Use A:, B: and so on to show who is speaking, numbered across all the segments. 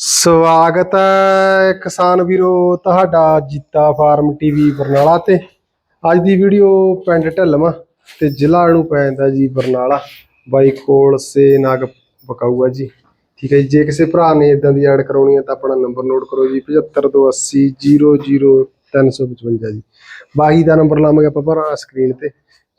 A: ਸਵਾਗਤ ਹੈ ਕਿਸਾਨ ਵੀਰੋ, ਤੁਹਾਡਾ ਜੀਤਾ ਫਾਰਮ ਟੀਵੀ ਬਰਨਾਲਾ ਤੇ। ਅੱਜ ਦੀ ਵੀਡੀਓ ਪਿੰਡ ਢੱਲਵਾਂ ਤੇ ਜ਼ਿਲ੍ਹਾ ਨੂੰ ਪੈਂਦਾ ਜੀ ਬਰਨਾਲਾ। ਬਾਈ ਕੋਲ ਸੇ ਨਾਗ ਬਕਾਊਆ ਜੀ। ਠੀਕ ਹੈ ਜੀ, ਜੇ ਕਿਸੇ ਭਰਾ ਨੇ ਇਦਾਂ ਦੀ ਐਡ ਕਰਾਉਣੀ ਹੈ ਤਾਂ ਆਪਣਾ ਨੰਬਰ ਨੋਟ ਕਰੋ ਜੀ 7528 00355 ਜੀ। ਬਾਈ ਦਾ ਨੰਬਰ ਲਾਵਾਂਗੇ ਆਪਾਂ ਭਰਾ ਸਕਰੀਨ ਤੇ।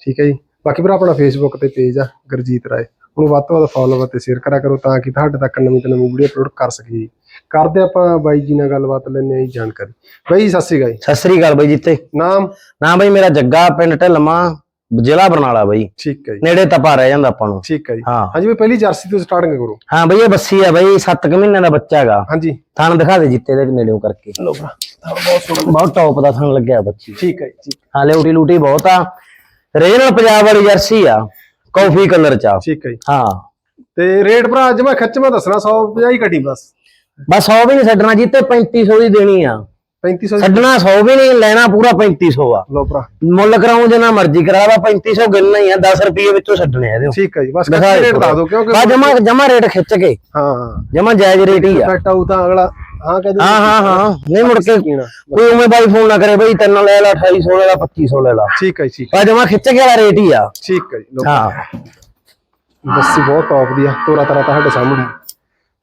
A: ਠੀਕ ਹੈ ਜੀ, ਬਾਕੀ ਭਰਾ ਆਪਣਾ ਫੇਸਬੁੱਕ ਤੇ ਪੇਜ ਆ, ਗੁਰਜੀਤ ਰਾਏ। ਉਹਨੂੰ ਵੱਧ ਤੋਂ ਵੱਧ ਫਾਲੋ ਅਤੇ ਸ਼ੇਅਰ ਕਰਿਆ ਕਰੋ ਤਾਂ ਕਿ ਤੁਹਾਡੇ ਤੱਕ ਨਵੀਂ ਤੋਂ ਨਵੀਂ ਵੀਡੀਓ ਅਪਲੋਡ ਕਰ ਸਕੀਏ ਕਰਦੇ ਆਪਾਂ ਬਾਈ ਜੀ ਨਾਲ ਗੱਲਬਾਤ ਲੈਣੇ ਆ ਜੀ ਜਾਣਕਾਰੀ। ਬਾਈ ਜੀ, ਸਤਿ ਸ਼੍ਰੀ ਅਕਾਲ ਜੀ।
B: ਸਤਿ ਸ੍ਰੀ ਅਕਾਲ ਬਾਈ ਜਿੱਤੇ
A: ਨਾਮ?
B: ਨਾ ਬਾਈ ਮੇਰਾ ਜੱਗਾ ਪਿੰਡ ਢਲਮਾ ਜ਼ਿਲ੍ਹਾ ਬਰਨਾਲਾ ਬਾਈ।
A: ਠੀਕ ਹੈ ਜੀ।
B: ਨੇੜੇ ਤਪਾ ਰਹਿ ਜਾਂਦਾ ਆਪਾਂ ਨੂੰ।
A: ਠੀਕ ਹੈ ਜੀ।
B: ਹਾਂ।
A: ਹਾਂਜੀ ਬਈ ਪਹਿਲੀ ਜਰਸੀ ਤੋਂ ਸਟਾਰਟਿੰਗ ਕਰੋ
B: ਹਾਂ ਬਾਈ ਇਹ ਬੱਸੀ ਆ ਬਾਈ 7 ਕੁ ਮਹੀਨਿਆਂ ਦਾ ਬੱਚਾ ਹੈਗਾ।
A: ਹਾਂਜੀ।
B: ਥਣ ਦਿਖਾ ਦੇ ਜਿੱਤੇ ਦੇ ਨੇੜਿਓਂ ਕਰਕੇ।
A: ਲੋ ਭਰਾ ਬਹੁਤ ਸੋਹਣਾ।
B: ਬਹੁਤ ਟੌਪ ਦਾ ਥਣ ਲੱਗਿਆ ਬੱਚੀ।
A: ਠੀਕ ਹੈ ਜੀ ਠੀਕ।
B: ਹਾਂ ਲਿਉਟੀ ਲੂਟੀ ਬਹੁਤ ਆ। ਰੀਜਨਲ ਪੰਜਾਬ ਵਾਲੀ ਜਰਸੀ ਆ। ਕਾਫੀ ਕਲਰ ਚ ਆ
A: ਠੀਕ ਹੈ ਜੀ।
B: ਹਾਂ।
A: ਤੇ ਰੇਟ ਭਰਾ ਅੱਜ ਮੈਂ ਖਿੱਚ ਮੈਂ ਦੱਸਣਾ 150 ਹੀ ਘਟੀ ਬਸ।
B: ਬਸ 100 ਵੀ ਨਹੀਂ ਛੱਡਣਾ ਜਿੱਤੇ 3500 ਦੀ ਦੇਣੀ ਆ।
A: 3500
B: ਛੱਡਣਾ 100 ਵੀ ਨਹੀਂ ਲੈਣਾ ਪੂਰਾ 3500 ਆ।
A: ਲੋ ਭਰਾ।
B: ਮੁੱਲ ਕਰਾਉਂ ਜੇ ਨਾ ਮਰਜ਼ੀ ਕਰਾ ਲਾ 3500 ਗਿਣਨਾ ਹੀ ਆ 10 ਰੁਪਏ ਵਿੱਚੋਂ ਛੱਡਣੇ ਆ ਇਹਦੇ
A: ਠੀਕ ਹੈ ਜੀ ਬਸ
B: ਦੇ
A: ਰੇਟ ਦੱਸ ਦਿਓ ਕਿਉਂਕਿ
B: ਬਾ ਜਮਾ ਜਮਾ ਰੇਟ ਖਿੱਚ ਕੇ।
A: ਹਾਂ।
B: ਜਮਾ ਜਾਇਜ਼ ਰੇਟ ਹੀ ਆ।
A: ਕੱਟ ਆਊ ਤਾਂ ਅਗਲਾ ਹਾਂ ਕਹਿੰਦੇ
B: ਹਾਂ ਹਾਂ ਹਾਂ। ਨਹੀਂ ਮੁੜ ਕੇ ਕੋਈ ਉਵੇਂ ਬਾਈ ਫੋਨ ਨਾ ਕਰੇ ਬਈ ਤੈਨੂੰ ਲੈ ਲਾ 2800 ਲੈ ਲਾ 2500 ਲੈ ਲਾ।
A: ਠੀਕ ਹੈ ਠੀਕ
B: ਬਾ ਜਮਾ ਖਿੱਚ ਕੇ ਵਾਲਾ ਰੇਟ ਹੀ ਆ।
A: ਠੀਕ ਹੈ ਜੀ
B: ਹਾਂ।
A: ਬੱਸੀ ਬਹੁਤ ਟੌਪ ਦੀ ਆ ਤੋਰਾ ਤਰਾ ਤੁਹਾਡੇ ਸਾਹਮਣੇ।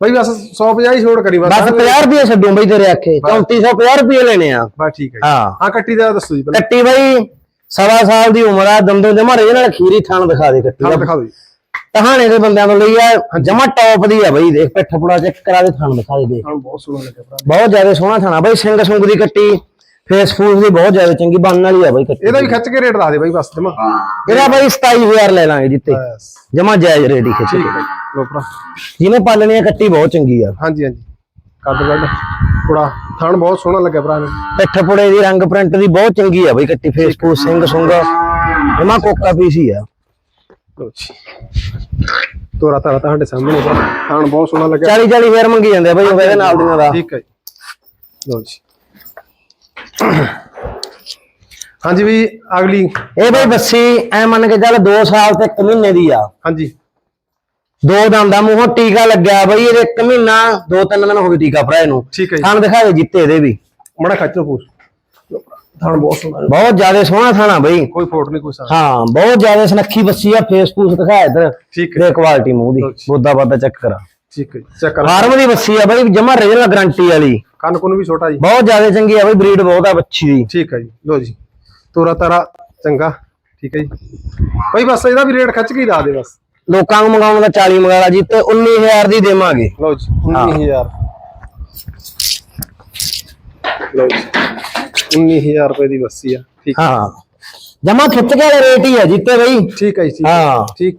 A: ਬਾਈ ਬਸ 150 ਹੀ ਛੋੜ ਕਰੀ ਬਸ
B: ਬਸ 50 ਰੁਪਏ ਛੱਡੂ ਬਈ ਤੇਰੇ ਆਖੇ। 3450 ਰੁਪਏ ਲੈਣੇ ਆ।
A: ਬਸ ਠੀਕ ਹੈ।
B: ਹਾਂ।
A: ਹਾਂ ਕੱਟੀ ਦਾ ਦੱਸੋ ਜੀ ਪਹਿਲਾਂ।
B: ਕੱਟੀ ਬਈ ਸਵਾ ਸਾਲ ਦੀ ਉਮਰ ਆ ਦੰਦੋਂ ਜਮਾ ਰੇ ਨਾਲ ਖੀਰੀ ਥਾਣ ਦਿਖਾ ਦੇ ਕੱਟੀ
A: ਹਾਂ
B: ਦਾ।
A: ਦਿਖਾ ਜੀ।
B: ਟਹਾਣੇ ਦੇ ਬੰਦਿਆਂ ਤੋਂ ਲਈ ਆ ਜਮਾ ਟੌਪ ਦੀ ਆ ਬਈ ਦੇਖ ਪਿੱਠ ਪੁੜਾ ਚੈੱਕ ਕਰਾ ਦੇ ਥਾਣ ਦਿਖਾ ਦੇ ਦੇਖ।
A: ਬਹੁਤ ਸੋਹਣਾ ਲੱਗਿਆ ਭਰਾ।
B: ਬਹੁਤ ਜ਼ਿਆਦਾ ਸੋਹਣਾ ਥਾਣਾ ਬਈ ਸਿੰਘ ਸੁੰਗ ਦੀ ਕੱਟੀ ਫੇਸ ਫੂਸ ਦੀ ਬਹੁਤ ਜ਼ਿਆਦਾ ਚੰਗੀ ਬਣਨ ਵਾਲੀ ਆ ਬਈ ਕੱਟੀ।
A: ਇਹਦਾ ਵੀ ਖਿੱਚ ਕੇ ਰੇਟ ਦੱਸ ਦੇ ਬਾਈ ਬਸ ਜਮਾ।
B: ਇਹਦਾ ਬਈ 27000 ਲੈ ਲਾਂਗੇ ਜਿੱਤੇ। ਜਮਾ ਜਾਇਜ਼ ਰੇਟ ਹੀ ਖਿੱਚ ਕੇ।
A: ਲੋ ਭਰਾ।
B: ਜਿਹਨੇ ਪਾਲਣੀ ਆ ਕੱਟੀ ਬਹੁਤ ਚੰਗੀ ਆ।
A: ਹਾਂਜੀ ਹਾਂਜੀ। ਕੱਦ ਵੱਡ ਥੋੜਾ ਥਣ ਬਹੁਤ ਸੋਹਣਾ ਲੱਗਿਆ ਭਰਾ ਨੂੰ
B: ਪਿੱਠ ਪੁੜੇ ਦੀ ਰੰਗ ਪ੍ਰਿੰਟ ਦੀ ਬਹੁਤ ਚੰਗੀ ਆ ਬਈ ਕੱਟੀ ਫੇਸ ਫੂਸ ਸਿੰਘ ਸੁੰਗ। ਜਮਾ ਕੋਕਾ ਪੀਸ ਆ।
A: ਲੋ ਜੀ। ਤੋਰਾ ਤਰਾ ਤੁਹਾਡੇ ਸਾਹਮਣੇ ਭਰਾ ਥਣ ਬਹੁਤ ਸੋਹਣਾ ਲੱਗਿਆ।
B: 40 40 ਫੇਰ ਮੰਗੀ ਜਾਂਦੇ ਆ ਬਈ ਉਹ ਇਹਦੇ ਨਾਲ ਦੀਆਂ ਦਾ।
A: ਠੀਕ ਹੈ ਜੀ। ਲੋ ਜੀ। ਹਾਂਜੀ ਵੀ ਅਗਲੀ।
B: ਇਹ ਬਈ ਬੱਸੀ ਐ ਮੰਨ ਕੇ ਚੱਲ 2 ਸਾਲ ਤੇ 1 ਮਹੀਨੇ ਦੀ ਆ।
A: ਹਾਂਜੀ।
B: ਦੋ ਦੰਦ ਦਾ ਮੂੰਹੋਂ ਟੀਕਾ ਲੱਗਿਆ ਬਈ ਇਹਦੇ 1 ਮਹੀਨਾ 2-3 ਦਿਨ ਹੋ ਗਏ ਟੀਕਾ ਭਰਾ ਇਹਨੂੰ।
A: ਠੀਕ ਹੈ ਜੀ।
B: ਥਾਣ ਦਿਖਾ ਦੇ ਜਿੱਤੇ ਇਹਦੇ ਵੀ।
A: ਮੜਾ ਖੱਚ ਪੂਛ। ਥਣ ਬਹੁਤ ਸੋਹਣਾ
B: ਬਹੁਤ ਜ਼ਿਆਦਾ ਸੋਹਣਾ ਥਾਣਾ ਬਈ।
A: ਕੋਈ ਫੋਟ ਨਹੀਂ ਕੋਈ
B: ਹਾਂ ਬਹੁਤ ਜ਼ਿਆਦਾ ਸੁਨੱਖੀ ਬੱਸੀ ਆ ਫੇਸ ਫੂਸ ਦਿਖਾ ਇੱਧਰ।
A: ਠੀਕ ਹੈ।
B: ਦੇ ਕੁਆਲਿਟੀ ਮੂੰਹ ਦੀ
A: ਅੱਛਾ।
B: ਬੋਦਾ ਬਾਦਾ ਚੈੱਕ ਕਰਾ।
A: ਠੀਕ ਹੈ ਚੈੱਕ ਕਰ।
B: ਫਾਰਮ ਦੀ ਬੱਸੀ ਆ ਬਈ ਜਮਾ ਰੀਜਨਲ ਗਾਰੰਟੀ ਵਾਲੀ।
A: ਕੰਨ ਕੁਨ ਵੀ ਛੋਟਾ ਜੀ।
B: ਬਹੁਤ ਜ਼ਿਆਦਾ ਚੰਗੀ ਆ ਬਈ ਬਰੀਡ ਬਹੁਤ ਆ ਬੱਚੀ ਦੀ।
A: ਠੀਕ ਹੈ ਜੀ ਲੋ ਜੀ। ਤੋਰਾ ਤਾਰਾ ਚੰਗਾ। ਠੀਕ ਹੈ ਜੀ। ਭਾਈ ਬਸ ਇਹਦਾ ਵੀ ਰੇਟ ਖੱਚ ਕੇ ਹੀ ਲਾ ਦੇ ਬਸ।
B: ਲੋਕਾਂ ਨੂੰ ਮੰਗਾਉਣ ਦਾ 40 ਮੰਗਾਲਾ ਜੀ ਤੇ 19000 ਦੀ ਦੇਵਾਂਗੇ।
A: ਲਓ ਜੀ 19000 ਲਓ ਜੀ। 19000 ਰੁਪਏ ਦੀ ਬੱਸੀ ਆ ਠੀਕ।
B: ਹਾਂ ਜਮਾ ਖਿੱਚ ਕੇ ਵਾਲਾ ਰੇਟ ਹੀ ਆ ਜਿੱਤੇ ਬਈ।
A: ਠੀਕ ਹੈ ਜੀ ਠੀਕ ਹੈ,
B: ਹਾਂ।
A: ਠੀਕ।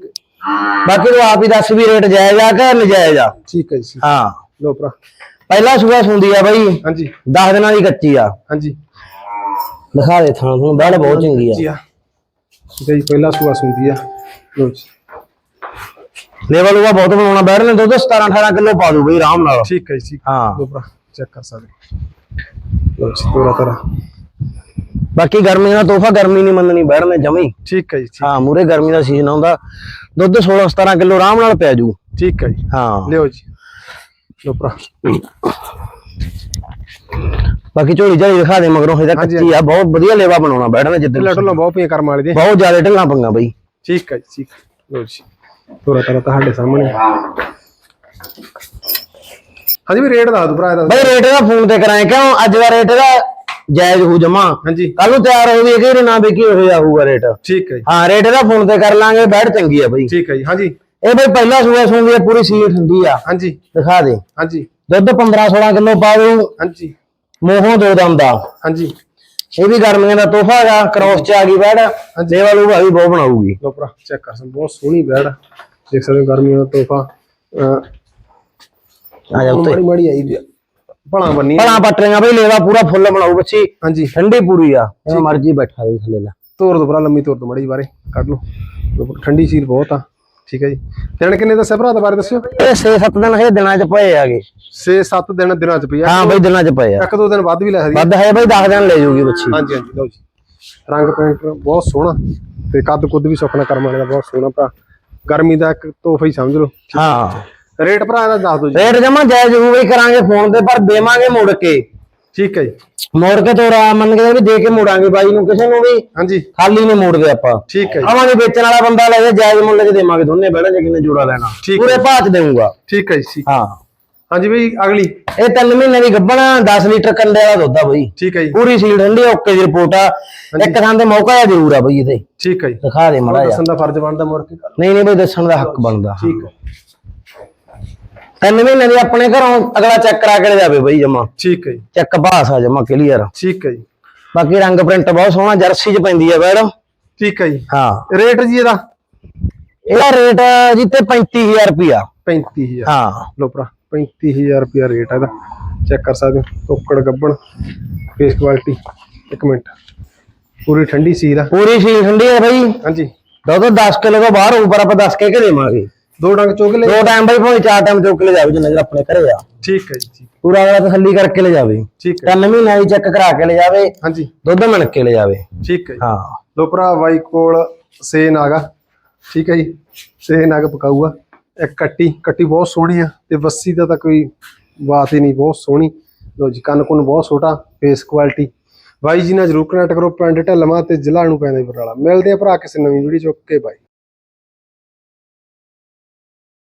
B: ਬਾਕੀ ਤੂੰ ਆਪ ਹੀ ਦੱਸ ਵੀ ਰੇਟ ਜਾਇਜ਼ ਆ ਕਿ ਨਜਾਇਜ਼ ਆ?
A: ਠੀਕ ਹੈ ਜੀ
B: ਹਾਂ।
A: ਲੋ ਭਰਾ।
B: ਪਹਿਲਾ ਸੂਆ ਸੁੰਦੀ ਆ ਬਈ।
A: ਹਾਂਜੀ।
B: 10 ਦਿਨਾਂ ਦੀ ਕੱਚੀ ਆ।
A: ਹਾਂਜੀ।
B: ਦਿਖਾ ਦੇ ਥਾਂ ਤੁਹਾਨੂੰ ਬੈੜ ਬਹੁਤ ਚੰਗੀ
A: ਜੀ
B: ਆ
A: ਆ। ਠੀਕ ਹੈ ਜੀ ਪਹਿਲਾ ਸੂਆ ਸੁੰਦੀ ਆ। ਲੋ ਜੀ।
B: ਲੈਵਲ ਉਹਦਾ ਬਹੁਤ ਬਣਾਉਣਾ ਬੈੜ ਨੇ ਦੁੱਧ 17 18 ਕਿਲੋ ਪਾ ਦੂ ਬਈ ਆਰਾਮ ਨਾਲ।
A: ਠੀਕ ਹੈ ਜੀ ਠੀਕ।
B: ਹਾਂ।
A: ਲੋ ਭਰਾ ਚੈੱਕ ਕਰ ਸਕਦੇ। ਲੋ ਜੀ ਤੋਰਾ ਤਾਰਾ
B: ਬਾਕੀ ਗਰਮੀ ਦਾ ਤੋਹਫਾ ਗਰਮੀ ਨਹੀਂ ਮੰਨਣੀ ਬੈੜ ਨੇ ਜਮੀ।
A: ਠੀਕ ਹੈ ਜੀ ਠੀਕ-
B: ਹਾਂ ਮੂਰੇ ਗਰਮੀ ਦਾ ਸੀਜ਼ਨ ਆਉਂਦਾ। ਦੁੱਧ 16 17 ਕਿਲੋ ਆਰਾਮ ਨਾਲ ਪਿਆ ਜੂ।
A: ਠੀਕ ਹੈ ਜੀ।
B: ਹਾਂ।
A: ਲਿਓ ਜੀ। ਲੋ ਭਰਾ।
B: ਬਾਕੀ ਝੋਲੀ ਝਾਲੀ ਦਿਖਾ ਦੇ ਮਗਰੋਂ ਇਹਦਾ
A: ਹਾਂਜੀ,
B: ਕੱਚੀ ਆ। ਬਹੁਤ ਵਧੀਆ ਲੇਵਾ ਬਣਾਉਣਾ ਨੇ ਜਿੱਦਣ
A: ਢਿੱਲਾ ਢੁੱਲਾ ਬਹੁਤ ਪਈਆਂ ਕਰਮ ਵਾਲੇ ਦੇ।
B: ਬਹੁਤ ਜ਼ਿਆਦਾ ਢਿੱਲਾਂ ਪੰਗਾ ਬਈ।
A: ਠੀਕ ਹੈ ਜੀ ਠੀਕ ਲੋ ਜੀ। ਤੋਰਾ ਤਾਰਾ ਤੁਹਾਡੇ ਸਾਹਮਣੇ। ਹਾਂਜੀ ਵੀ ਰੇਟ ਦੱਸ ਦੋ ਭਰਾ ਇਹਦਾ।
B: ਬਈ ਰੇਟ ਦਾ ਫੋਨ ਤੇ ਕਰਾਏ ਕਿਉਂ? ਅੱਜ ਦਾ ਰੇਟ ਦਾ ਜਾਇਜ਼ ਹੋ ਜਮਾ।
A: ਹਾਂਜੀ।
B: ਕੱਲ ਨੂੰ ਤਿਆਰ ਹੋ ਵੀ ਕਿ ਨਾ ਵੀ ਕੀ ਹੋ ਜਾਊਗਾ ਰੇਟ
A: ਠੀਕ ਹੈ ਜੀ।
B: ਹਾਂ ਰੇਟ ਦਾ ਫੋਨ ਤੇ ਕਰ ਲਾਂਗੇ ਬੈੜ ਚੰਗੀ ਆ ਬਈ।
A: ਠੀਕ ਹੈ ਜੀ ਹਾਂਜੀ।
B: ਇਹ ਬਈ ਪਹਿਲਾ ਸੂਆ ਸੂੰਦੀ ਆ ਪੂਰੀ ਸੀਲ ਠੰਡੀ ਆ।
A: ਹਾਂਜੀ।
B: ਦਿਖਾ ਦੇ।
A: ਹਾਂਜੀ।
B: ਦੁੱਧ 15 16 ਕਿਲੋ ਪਾ ਦੂ
A: ਹਾਂਜੀ।
B: ਮੋਹੋਂ ਦੋ ਦਮ ਦਾ।
A: ਹਾਂਜੀ।
B: ਇਹ ਵੀ ਗਰਮੀਆਂ ਦਾ ਤੋਹਫਾ ਹੈਗਾ ਕ੍ਰੋਸ ਚ ਆ ਗਈ ਬੈੜ ਦੇਵਾ ਲੂ ਭਾਈ ਬਹੁਤ ਬਣਾਊਗੀ।
A: ਲੋ ਭਰਾ ਚੈੱਕ ਕਰ ਹੋ, ਬਹੁਤ ਸੋਹਣੀ ਬੈੜ ਆ। ਦੇਖ ਸਕਦੇ ਹੋ ਗਰਮੀਆਂ ਦਾ ਤੋਹਫਾ।
B: ਆ ਜਾ ਉੱਤੇ।
A: ਮਾੜੀ ਮਾੜੀ ਆਈ ਵੀ ਆ। ਭਲਾ ਬੰਨੀ
B: ਭਲਾ ਪਟਰੀਆਂ ਬਈ ਲੇਵਾ ਪੂਰਾ ਫੁੱਲ ਬਣਾਊ ਬੱਚੀ।
A: ਹਾਂਜੀ।
B: ਠੰਡੀ ਪੂਰੀ ਆ। ਜਿਵੇਂ ਮਰਜ਼ੀ ਬੈਠਾ ਰਹੀ ਥੱਲੇ ਲਾ।
A: ਤੋਰ ਦੋ ਭਰਾ ਲੰਮੀ ਤੋਰ ਦੋ ਮੜੀ ਬਾਰੇ ਕੱਢ ਲਓ। ਲਓ ਭਰਾ, ਠੰਡੀ ਸੀਲ ਬਹੁਤ ਆ। ਠੀਕ ਹੈ ਜੀ। ਦਿਨ ਕਿੰਨੇ ਦੱਸਿਆ ਭਰਾ ਦੁਬਾਰੇ ਦੱਸਿਓ?
B: ਇਹ 6-7 ਦਿਨ ਹਜੇ ਦਿਨਾਂ ਚ ਪਏ ਆਗੇ
A: 6-7 ਦਿਨ ਦਿਨਾਂ ਚ ਪਿਆ
B: ਹਾਂ ਬਈ ਦਿਨਾਂ ਚ ਪਏ ਆ।
A: ਇੱਕ ਦੋ ਦਿਨ ਵੱਧ ਵੀ ਲੈ ਸਕਦੀ
B: ਵੱਧ ਹੈ ਬਈ 10 ਦਿਨ ਲੈ ਜੂਗੀ ਬੱਚੀ।
A: ਹਾਂਜੀ ਹਾਂਜੀ ਲਓ ਜੀ। ਰੰਗ ਪੈਂਟ ਬਹੁਤ ਸੋਹਣਾ ਤੇ ਕੱਦ ਕੁੱਦ ਵੀ ਸੁੱਕਣਾ ਕਰਮ ਵਾਲੇ ਦਾ ਬਹੁਤ ਸੋਹਣਾ ਭਰਾ। ਗਰਮੀ ਦਾ ਇੱਕ ਤੋਹਫਾ ਹੀ ਸਮਝ ਲਓ।
B: ਹਾਂ।
A: ਰੇਟ ਭਰਾ ਦਾ ਦੱਸ ਦਿਓ ਜੀ।
B: ਰੇਟ ਜਮਾ ਜਾਇਜ਼ ਹੋਊ ਬਈ ਕਰਾਂਗੇ ਫੋਨ ਤੇ ਪਰ ਦੇਵਾਂਗੇ ਮੁੜ ਕੇ।
A: ਠੀਕ ਹੈ ਜੀ।
B: ਮੋੜ ਕੇ ਤੋਰਾ ਮੰਨ ਕੇ ਵੀ ਦੇ ਕੇ ਮੋੜਾਂਗੇ ਬਾਈ ਨੂੰ ਕਿਸੇ ਨੂੰ ਵੀ।
A: ਹਾਂਜੀ।
B: ਖਾਲੀ ਨਹੀਂ ਮੋੜਦੇ ਆਪਾਂ।
A: ਠੀਕ ਹੈ ਜੀ।
B: ਆਵਾਂਗੇ ਵੇਚਣ ਵਾਲਾ ਬੰਦਾ ਲੈ ਜਾ ਜਾਇਜ਼ ਮੁੱਲ 'ਚ ਦੇਵਾਂਗੇ ਦੋਨੇ ਬਹਿਣਾ ਜੇ ਕਿਨੇ ਜੋੜਾ ਲੈਣਾ। ਪੂਰੇ ਭਾਅ 'ਚ ਦੇਵਾਂਗਾ
A: ਠੀਕ ਹੈ ਜੀ।
B: ਹਾਂ।
A: ਹਾਂਜੀ ਬਈ ਅਗਲੀ।
B: ਇਹ 3 ਮਹੀਨੇ ਦੀ ਗੱਭਣ 10 ਲੀਟਰ ਕੰਡੇ ਵਾਲਾ ਦੁੱਧ ਆ ਬਈ।
A: ਠੀਕ ਹੈ ਜੀ।
B: ਪੂਰੀ ਸੀਲ ਠੰਡੀ ਓਕੇ ਦੀ ਰਿਪੋਰਟ ਆ। ਇੱਕ ਥਾਂ ਤੇ ਮੌਕਾ ਆ ਜ਼ਰੂਰ ਆ ਬਈ ਇਹਦੇ।
A: ਠੀਕ ਹੈ ਜੀ।
B: ਦਿਖਾ ਦੇ ਮੜਾ
A: ਦੱਸਣ ਦਾ ਫਰਜ਼ ਬਣਦਾ ਮੁੜ ਕੇ?
B: ਨਹੀਂ ਨਹੀਂ ਬਈ ਦੱਸਣ ਦਾ ਹੱਕ ਬਣਦਾ।
A: ਠੀਕ ਹੈ।
B: ਤਿੰਨ ਮਹੀਨੇ ਦੀ ਆਪਣੇ ਘਰੋਂ ਅਗਲਾ ਚੈੱਕ ਕਰਾ ਕੇ ਜਾਵੇ ਬਈ ਜਮਾ।
A: ਠੀਕ ਹੈ ਜੀ।
B: ਚੈੱਕ ਪਾਸ ਆ ਜਮਾ ਕਲੀਅਰ
A: ਠੀਕ ਹੈ ਜੀ।
B: ਬਾਕੀ ਰੰਗ ਪ੍ਰਿੰਟ ਬਹੁਤ ਸੋਹਣਾ ਜਰਸੀ 'ਚ ਪੈਂਦੀ ਆ ਮੈਡਮ
A: ਠੀਕ ਹੈ ਜੀ।
B: ਹਾਂ।
A: ਰੇਟ ਜੀ ਇਹਦਾ?
B: ਇਹਦਾ ਰੇਟ ਜੀ ਤੇ 35000 ਰੁਪਿਆ
A: 35000
B: ਹਾਂ।
A: ਲੋ ਭਰਾ 35000 ਰੁਪਿਆ ਰੇਟ ਹੈ ਇਹਦਾ। ਚੈੱਕ ਕਰ ਸਕਦੇ ਹੋ ਟੋਕੜ ਗੱਬਣ ਫੇਸ ਕੁਆਲਿਟੀ ਇੱਕ ਮਿੰਟ। ਪੂਰੀ ਠੰਡੀ ਸੀਲ ਆ।
B: ਪੂਰੀ ਸੀਲ ਠੰਡੀ ਆ ਬਈ।
A: ਹਾਂਜੀ।
B: ਦੁੱਧ 10 ਕਿਲੋ ਤੋਂ ਬਾਹਰ ਹੋਊ ਪਰ ਆਪਾਂ 10 ਕੇ ਕੇ ਦੇਵਾਂਗੇ।
A: ਦੋ ਡੰਗ ਚੁੱਕ ਲੈ
B: ਦੋ ਟਾਈਮ ਬਈ ਭਾਵੇਂ ਚਾਰ ਟਾਈਮ ਚੁੱਕ ਕੇ ਲੈ ਜਾਵੇ ਜਿੰਨਾ ਚਿਰ ਆਪਣੇ ਘਰੇ ਆ।
A: ਠੀਕ ਹੈ ਜੀ ਠੀਕ।
B: ਪੂਰਾ ਅਗਲਾ ਤਸੱਲੀ ਕਰਕੇ ਲੈ ਜਾਵੇ।
A: ਠੀਕ ਹੈ।
B: ਤਿੰਨ ਦੀ ਚੈੱਕ ਕਰਾ ਕੇ ਲੈ ਜਾਵੇ।
A: ਹਾਂਜੀ।
B: ਦੁੱਧ ਮਿਣ ਕੇ ਲੈ ਜਾਵੇ।
A: ਠੀਕ ਹੈ ਜੀ।
B: ਹਾਂ।
A: ਲੋ ਭਰਾ ਬਾਈ ਕੋਲ ਸੇ ਨਾਗਾ ਠੀਕ ਹੈ ਜੀ। ਸੇ ਨਾਗ ਪਕਾਊਗਾ। ਇੱਕ ਕੱਟੀ। ਕੱਟੀ ਬਹੁਤ ਸੋਹਣੀ ਆ ਤੇ ਵੱਸੀ ਦਾ ਤਾਂ ਕੋਈ ਬਾਤ ਹੀ ਨਹੀਂ ਬਹੁਤ ਸੋਹਣੀ। ਲੋ ਜੀ ਕੰਨ ਕੁੰਨ ਬਹੁਤ ਛੋਟਾ ਫੇਸ ਕੁਆਲਿਟੀ ਬਾਈ ਜੀ ਨਾਲ ਜਰੂਰ ਕਨੈਕਟ ਕਰੋ ਪਿੰਡ ਢਲਮਾ ਤੇ ਜ਼ਿਲ੍ਹਾ ਨੂੰ ਪੈਂਦਾ ਜੀ ਬਰਨਾਲਾ। ਮਿਲਦੇ ਆ ਭਰਾ ਕਿਸੇ ਨਵੀਂ ਵੀਡੀਓ ਚ। Okay bye.